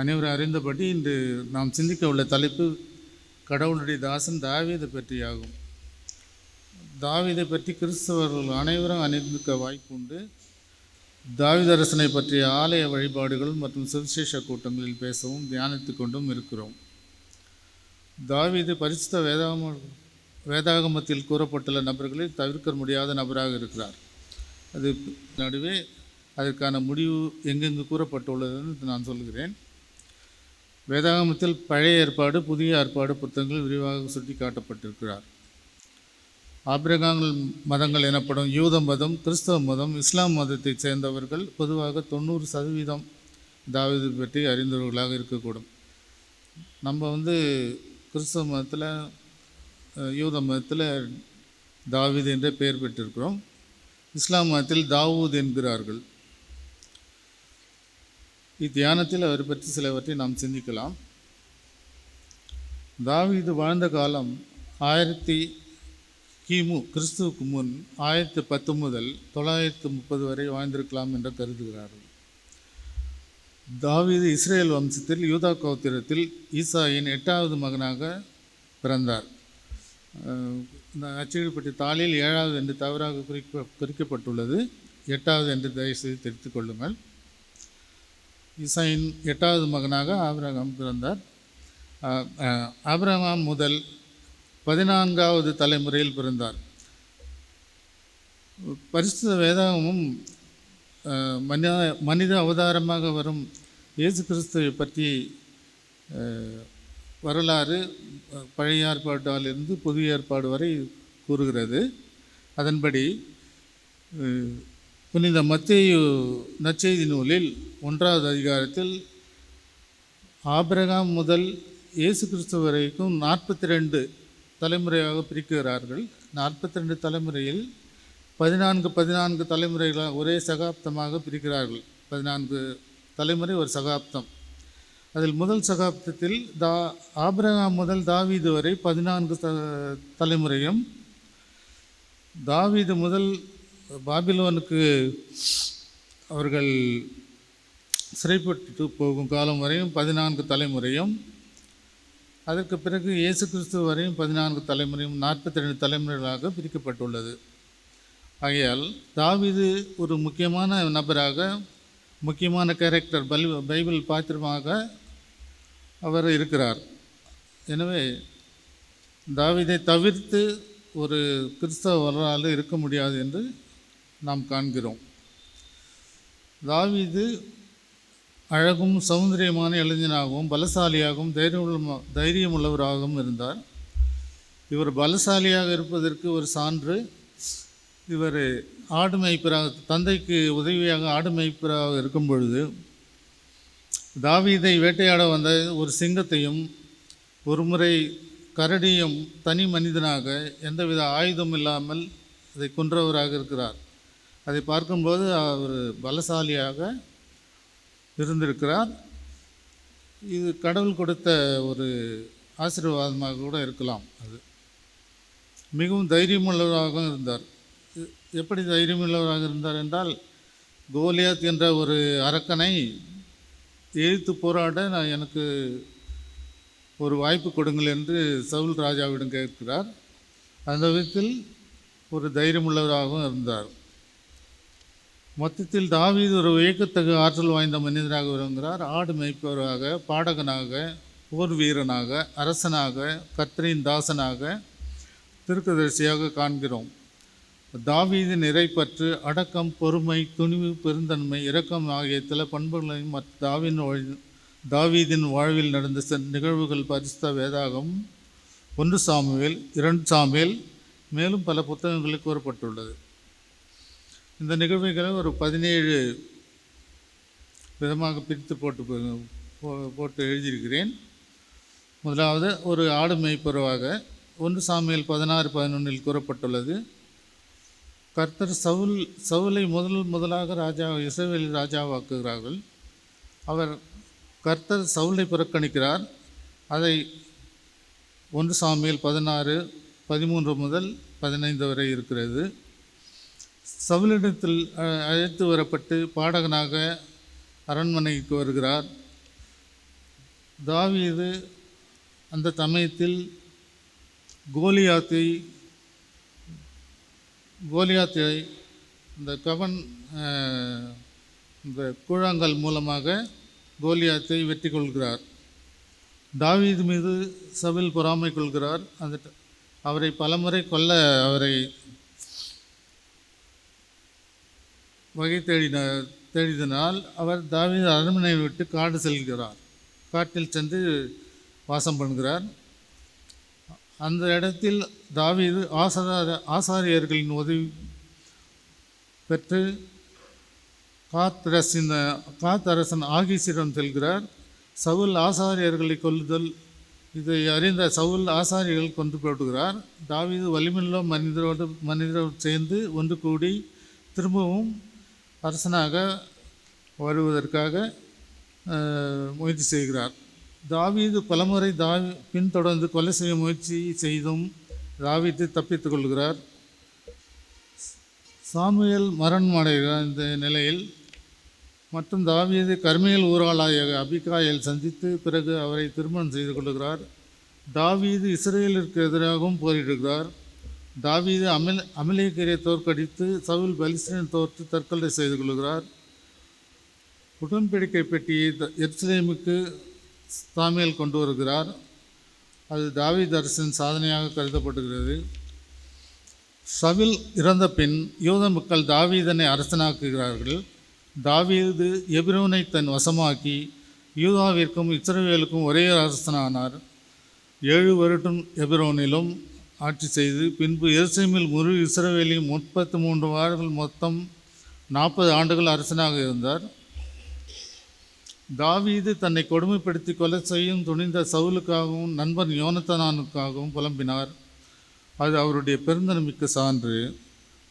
அனைவரும் அறிந்தபடி இன்று நாம் சிந்திக்க உள்ள தலைப்பு கடவுளுடைய தாசன் தாவீதை பற்றியாகும். தாவீதை பற்றி கிறிஸ்தவர்கள் அனைவரும் அறிந்திருக்க வாய்ப்பு உண்டு. தாவீதரசனை பற்றிய ஆலய வழிபாடுகள் மற்றும் சுவிசேஷ கூட்டங்களில் பேசவும் தியானித்து கொண்டும் இருக்கிறோம். தாவீது பரிசுத்த வேதாகம வேதாகமத்தில் கூறப்பட்டுள்ள நபர்களில் தவிர்க்க முடியாத நபராக இருக்கிறார். அது நடுவே அதற்கான முடிவு எங்கெங்கு கூறப்பட்டுள்ளதுன்னு நான் சொல்கிறேன். வேதாகமத்தில் பழைய ஏற்பாடு புதிய ஏற்பாடு புத்தகங்கள் விரிவாக சுட்டி காட்டப்பட்டிருக்கிறார் ஆபிரகாங்கள் மதங்கள் எனப்படும் யூத மதம் கிறிஸ்தவ மதம் இஸ்லாம் மதத்தைச் சேர்ந்தவர்கள் பொதுவாக தொண்ணூறு சதவீதம் தாவீது பற்றி அறிந்தவர்களாக இருக்கக்கூடும். நம்ம வந்து கிறிஸ்தவ மதத்தில் யூத மதத்தில் தாவீது என்ற பெயர் பெற்றிருக்கிறோம். இஸ்லாம் மதத்தில் தாவூத் என்கிறார்கள். இத்தியானத்தில் அவர் பற்றி சிலவற்றை நாம் சிந்திக்கலாம். தாவீது வாழ்ந்த காலம் ஆயிரத்தி கிமு கிறிஸ்துவுக்கு முன் ஆயிரத்தி பத்து முதல் தொள்ளாயிரத்து முப்பது வரை வாழ்ந்திருக்கலாம் என்று கருதுகிறார்கள். தாவீது இஸ்ரேல் வம்சத்தில் யூதா கோத்திரத்தில் ஈசாயின் எட்டாவது மகனாக பிறந்தார். இந்த அச்சிடப்பட்ட தாளில் ஏழாவது என்று தவறாக குறிக்க குறிக்கப்பட்டுள்ளது. எட்டாவது என்று தயவுசெய்து தெரிவித்துக் கொள்ளுங்கள். இசைன் எட்டாவது மகனாக ஆபிரகாம் பிறந்தார். ஆபிரகாம் முதல் பதினான்காவது தலைமுறையில் பிறந்தார். பரிசுத்த வேதாகமும் மனித மனித அவதாரமாக வரும் இயேசு கிறிஸ்துவை பற்றி வரலாறு பழைய ஏற்பாட்டாலிருந்து புதிய ஏற்பாடு வரை கூறுகிறது. அதன்படி புனித மத்தேயு நற்செய்தி நூலில் ஒன்றாவது அதிகாரத்தில் ஆபிரகாம் முதல் இயேசு கிறிஸ்து வரைக்கும் நாற்பத்தி ரெண்டு தலைமுறையாக பிரிக்கிறார்கள். நாற்பத்தி ரெண்டு தலைமுறையில் பதினான்கு பதினான்கு தலைமுறைகளாக ஒரே சகாப்தமாக பிரிக்கிறார்கள். பதினான்கு தலைமுறை ஒரு சகாப்தம். அதில் முதல் சகாப்தத்தில் தா ஆபிரகாம் முதல் தாவீது வரை பதினான்கு த தலைமுறையும் தாவீது முதல் பாபிலோனுக்கு அவர்கள் சிறைப்பட்டு போகும் காலம் வரையும் பதினான்கு தலைமுறையும் அதற்கு பிறகு இயேசு கிறிஸ்து வரையும் பதினான்கு தலைமுறையும் நாற்பத்தி ரெண்டு தலைமுறைகளாக பிரிக்கப்பட்டுள்ளது. ஆகையால் தாவிது ஒரு முக்கியமான நபராக முக்கியமான கேரக்டர் பல் பைபிள் பாத்திரமாக அவர் இருக்கிறார். எனவே தாவிதை தவிர்த்து ஒரு கிறிஸ்தவ வரலாறு இருக்க முடியாது என்று நாம் காண்கிறோம். தாவீது அழகும் சௌந்தரியமான இளைஞனாகவும் பலசாலியாகவும் தைரியமுள்ள தைரியமுள்ளவராகவும் இருந்தார். இவர் பலசாலியாக இருப்பதற்கு ஒரு சான்று இவர் ஆடு மேய்ப்பராக தந்தைக்கு உதவியாக ஆடு மேய்ப்பராக இருக்கும் பொழுது தாவீதை வேட்டையாட வந்த ஒரு சிங்கத்தையும் ஒரு முறை கரடியும் தனி மனிதனாக எந்தவித ஆயுதம் இல்லாமல் அதை கொன்றவராக இருக்கிறார். அதை பார்க்கும்போது அவர் பலசாலியாக இருந்திருக்கிறார். இது கடவுள் கொடுத்த ஒரு ஆசீர்வாதமாக கூட இருக்கலாம் அது. மிகவும் தைரியமுள்ளவராக இருந்தார். எப்படி தைரியமுள்ளவராக இருந்தார் என்றால் கோலியாத் என்ற ஒரு அரக்கனை எதிர்த்து போராட நான் எனக்கு ஒரு வாய்ப்பு கொடுங்கள் என்று சவுல் ராஜாவிடம் கேட்கிறார். அந்த விதத்தில் ஒரு தைரியமுள்ளவராகவும் இருந்தார். மொத்தத்தில் தாவீது ஒரு வியக்கத்தகு ஆற்றல் வாய்ந்த மனிதராக விரும்புகிறார் ஆடு மேய்ப்பவராக பாடகனாக போர் வீரனாக அரசனாக கத்ரின் தாசனாக திருக்கதரிசியாக காண்கிறோம். தாவீதின் இறைப்பற்று அடக்கம் பொறுமை துணிவு பெருந்தன்மை இரக்கம் ஆகிய சில பண்புகளையும் மற்ற தாவின் வழி தாவீதின் வாழ்வில் நடந்த சில நிகழ்வுகள் பரிசுத்த வேதாகம் ஒன்று சாமுவேல் இரண்டு சாமுவேல் மேலும் பல புத்தகங்களில் கூறப்பட்டுள்ளது. இந்த நிகழ்வுகளை ஒரு பதினேழு விதமாக பிரித்து போட்டு போ- போ- போட்டு எழுதியிருக்கிறேன். முதலாவது ஒரு ஆடு மேய்ப்பருவாக ஒன்று சாமியில் பதினாறு பதினொன்றில் கூறப்பட்டுள்ளது. கர்த்தர் சவுல் சவுலை முதல் முதலாக ராஜா இசவேல் ராஜாவாக்குகிறார்கள். அவர் கர்த்தர் சவுலை புறக்கணிக்கிறார். அதை ஒன்று சாமியில் பதினாறு பதிமூன்று முதல் பதினைந்து வரை இருக்கிறது. சவுலிடத்தில் அழைத்து வரப்பட்டு பாடகனாக அரண்மனைக்கு வருகிறார். தாவீது அந்த சமயத்தில் கோலியாத்தை கோலியாத்தை இந்த கவன் இந்த கூழாங்கல் மூலமாக கோலியாத்தை வெற்றி கொள்கிறார். தாவீது மீது சவில் பொறாமை கொள்கிறார். அந்த அவரை பலமுறை கொல்ல அவரை வகை தேடின தேடிதனால் அவர் தாவீது அரண்மனையை விட்டு காடு செல்கிறார். காட்டில் சென்று வாசம் பண்ணுகிறார். அந்த இடத்தில் தாவீது ஆசார ஆசாரியர்களின் உதவி பெற்று காத்தரசின் காத்தரசன் ஆகிசிடம் செல்கிறார். சவுல் ஆசாரியர்களை கொல்லுதல் இதை அறிந்த சவுல் ஆசாரியர்கள் கொண்டு போட்டுகிறார். தாவீது வலிமையுள்ள மனிதரோடு மனிதரோடு சேர்ந்து ஒன்று கூடி திரும்பவும் அரசனாக வருவதற்காக முயற்சி செய்கிறார். தாவீது பலமுறை தாவி பின்தொடர்ந்து கொலை செய்ய முயற்சி செய்தும் தாவீது தப்பித்து கொள்கிறார். சாமுவேல் மரணம் அடைகிறார் இந்த நிலையில். மற்றும் தாவீது கர்மியல் ஊராளாய அபிகாயில் சந்தித்து பிறகு அவரை திருமணம் செய்து கொள்கிறார். தாவீது இஸ்ரேலிற்கு எதிராகவும் போரிடுகிறார். தாவீது அமில் அமலேக்கரை தோற்கடித்து சவுல் பலிஸ்தீன் தோற்று தற்கொலை செய்து கொள்கிறார். உடன்படிக்கை பெட்டியை த- எருசலேமுக்கு சாமியல் கொண்டு வருகிறார். அது தாவீது அரசின் சாதனையாக கருதப்படுகிறது. சவில் இறந்த பின் யூத மக்கள் தாவீதனை அரசனாக்குகிறார்கள். தாவீது எபிரோனை தன் வசமாக்கி யூதாவிற்கும் இஸ்ரவேலுக்கும் ஒரே அரசனானார். ஏழு வருடம் எபிரோனிலும் ஆட்சி செய்து பின்பு எருசலேமில் முழு இஸ்ரவேலையும் முப்பத்து மூன்று வாரங்கள் மொத்தம் நாற்பது ஆண்டுகள் அரசனாக இருந்தார். தாவீது தன்னை கொடுமைப்படுத்தி கொலை செய்யும் துணிந்த சவுலுக்காகவும் நண்பன் யோனத்தானுக்காகவும் புலம்பினார். அது அவருடைய பெருந்தன்மைக்கு சான்று.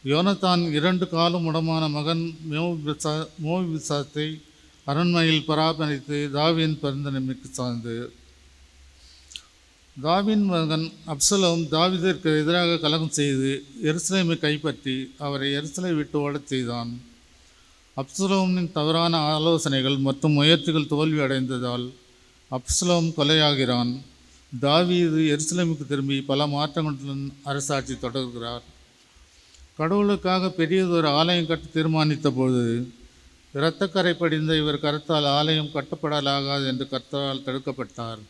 யோனத்தான் இரண்டு காலம் உடமான மகன் மோவிசா மோவிசாத்தை அரண்மனையில் பராமரித்து தாவியின் பெருந்தன்மைக்கு சார்ந்து தாவின் மகன் அப்சலோம் தாவிதிற்கு எதிராக கலகம் செய்து எருசலேமை கைப்பற்றி அவரை எருசலை விட்டு ஓடச் செய்தான். அப்சலோமின் தவறான ஆலோசனைகள் மற்றும் முயற்சிகள் தோல்வி அடைந்ததால் அப்சலோம் கொலையாகிறான். தாவீது எருசலேமுக்கு திரும்பி பல மாற்றங்களுடன் அரசாட்சி தொடர்கிறார். கடவுளுக்காக பெரியதொரு ஆலயம் கட்ட தீர்மானித்த பொழுது இரத்தக்கரை படிந்த இவர் கருத்தால் ஆலயம் கட்டப்படலாகாது என்று கர்த்தரால் தடுக்கப்பட்டார்.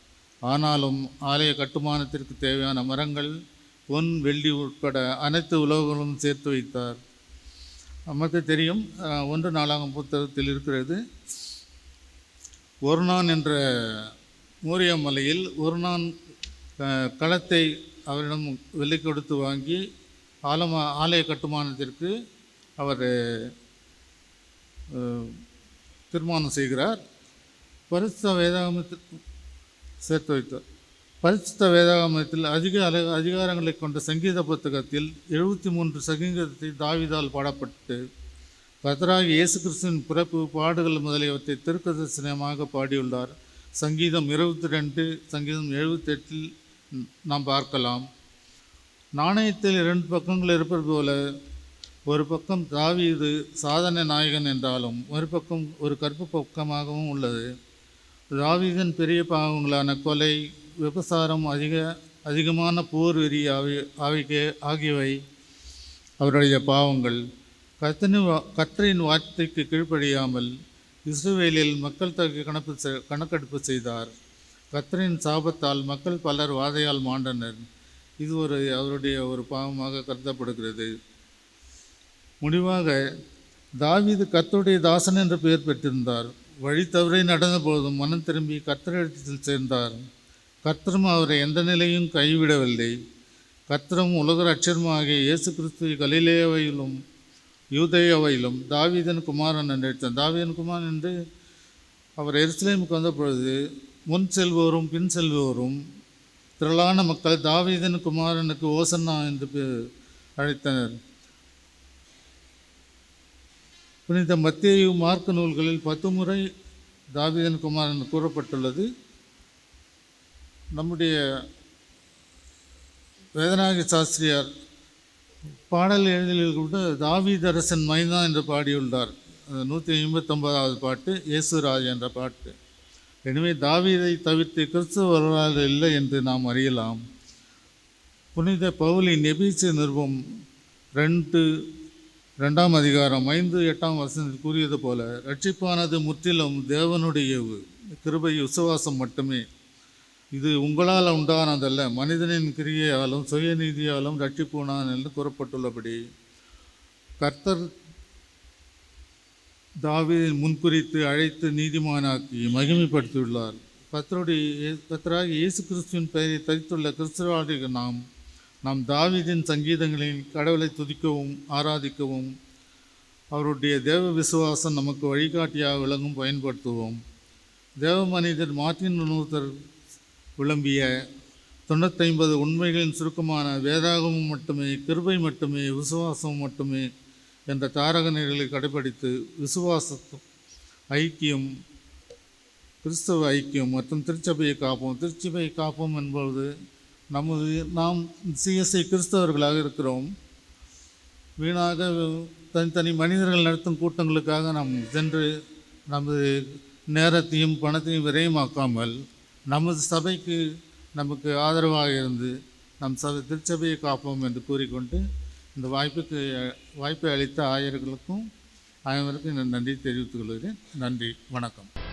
ஆனாலும் ஆலய கட்டுமானத்திற்கு தேவையான மரங்கள் பொன் வெள்ளி உட்பட அனைத்து உலகங்களும் சேர்த்து வைத்தார். நமக்கு தெரியும் ஒன்று நாளாகும் புத்தகத்தில் இருக்கிறது. ஒருநான் என்ற மூரிய மலையில் ஒருநான் களத்தை அவரிடம் விலை கொடுத்து வாங்கி ஆலமா ஆலய கட்டுமானத்திற்கு அவர் தீர்மானம் செய்கிறார். பரிசுத்த வேதாகமத்தில் சேர்த்து வைத்தார் பரிசுத்த வேதாகமத்தில் அதிக அல அதிகாரங்களை கொண்ட சங்கீத புத்தகத்தில் எழுபத்தி மூன்று சங்கீதத்தை தாவிதால் பாடப்பட்டு பத்ராகி இயேசு கிறிஸ்துவின் பிறப்பு பாடுகள் முதலியவற்றை திருக்கதர்சனமாக பாடியுள்ளார். சங்கீதம் இருபத்தி ரெண்டு சங்கீதம் எழுபத்தெட்டில் நாம் பார்க்கலாம். நாணயத்தில் இரண்டு பக்கங்கள் இருப்பது போல ஒரு பக்கம் தாவீது சாதனை நாயகன் என்றாலும் ஒரு பக்கம் ஒரு கற்பு பக்கமாகவும் உள்ளது. தாவீதின் பெரிய பாவங்களான கொலை விபசாரம் அதிக அதிகமான போர் வெறி ஆவி ஆவிக்க ஆகியவை அவருடைய பாவங்கள். கர்த்தனின் வா- வார்த்தைக்கு கீழ்ப்படியாமல் இஸ்ரேலில் மக்கள் தொகை கணக்கு செ- கணக்கெடுப்பு செய்தார். கத்தரின் சாபத்தால் மக்கள் பலர் வாதையால் மாண்டனர். இது ஒரு அவருடைய ஒரு பாவமாக கருதப்படுகிறது. முடிவாக தாவீது கர்த்தருடைய தாசன் என்ற பெயர் பெற்றிருந்தார். வழி தவறை நடந்த போதும் மனம் திரும்பி கர்த்தரிடத்தில் சேர்ந்தார். கத்திரம் அவரை எந்த நிலையும் கைவிடவில்லை. கத்திரம் உலக ரட்சருமாகிய இயேசு கிறிஸ்து கலிலேயாவிலும் யூதேயாவிலும் தாவீதன் குமாரன் என்று தாவீதன் குமாரன் என்று அவர் எருசலேமுக்கு வந்த பொழுது முன் செல்வோரும் பின் செல்வோரும் திரளான மக்கள் தாவீதன் குமாரனுக்கு ஓசன்னா என்று அழைத்தனர். புனித மத்திய மார்க்க நூல்களில் பத்து முறை தாவிதன் குமாரன் கூறப்பட்டுள்ளது. நம்முடைய வேதநாயக சாஸ்திரியார் பாடல் எழுதியில் கூட தாவிதரசன் மைனா என்று பாடியுள்ளார். நூற்றி ஐம்பத்தொன்பதாவது பாட்டு இயேசுராஜ் என்ற பாட்டு. எனவே தாவீதை தவிர்த்து கிறிஸ்துவ வரலாறு இல்லை என்று நாம் அறியலாம். புனித பவுலி நெபீச்சு நிறுவம் ரெண்டு ரெண்டாம் அதிகாரம் ஐந்து எட்டாம் வசனத்தில் கூறியது போல ரட்சிப்பானது முற்றிலும் தேவனுடைய கிருபை விசுவாசம் மட்டுமே. இது உங்களால் உண்டானதல்ல. மனிதனின் கிரியையாலும் சுயநீதியாலும் ரட்சிப்புனான் என்று கூறப்பட்டுள்ளபடி கர்த்தர் தாவீதை முன்குறித்து அழைத்து நீதிமானாக்கி மகிமைப்படுத்தியுள்ளார். கர்த்தருடைய கர்த்தராக இயேசு கிறிஸ்துவின் பெயரை தரித்துள்ள கிறிஸ்துவாதிகள் நாம் நாம் தாவிதின் சங்கீதங்களில் கடவுளை துதிக்கவும் ஆராதிக்கவும் அவருடைய தேவ விசுவாசம் நமக்கு வழிகாட்டியாக விளங்கும் பயன்படுத்துவோம். தேவ மனிதர் மார்ட்டின் நூத்தர் விளம்பிய தொண்ணூத்தைம்பது உண்மைகளின் சுருக்கமான வேதாகமும் மட்டுமே கிருபை மட்டுமே விசுவாசம் மட்டுமே என்ற தாரக நிலைகளை கடைபிடித்து விசுவாச ஐக்கியம் கிறிஸ்தவ ஐக்கியம் மற்றும் திருச்சபையை காப்போம். திருச்சபையை காப்போம் என்பது நமது நாம் சிஎஸ்ஐ கிறிஸ்தவர்களாக இருக்கிறோம். வீணாக தனித்தனி மனிதர்கள் நடத்தும் கூட்டங்களுக்காக நாம் சென்று நமது நேரத்தையும் பணத்தையும் விரயமாக்காமல் நமது சபைக்கு நமக்கு ஆதரவாக இருந்து நம் சபை திருச்சபையை காப்போம் என்று கூறிக்கொண்டு இந்த வாய்ப்புக்கு வாய்ப்பை அளித்த ஆயர்களுக்கும் அனைவருக்கும் நான் நன்றி தெரிவித்துக் கொள்கிறேன். நன்றி. வணக்கம்.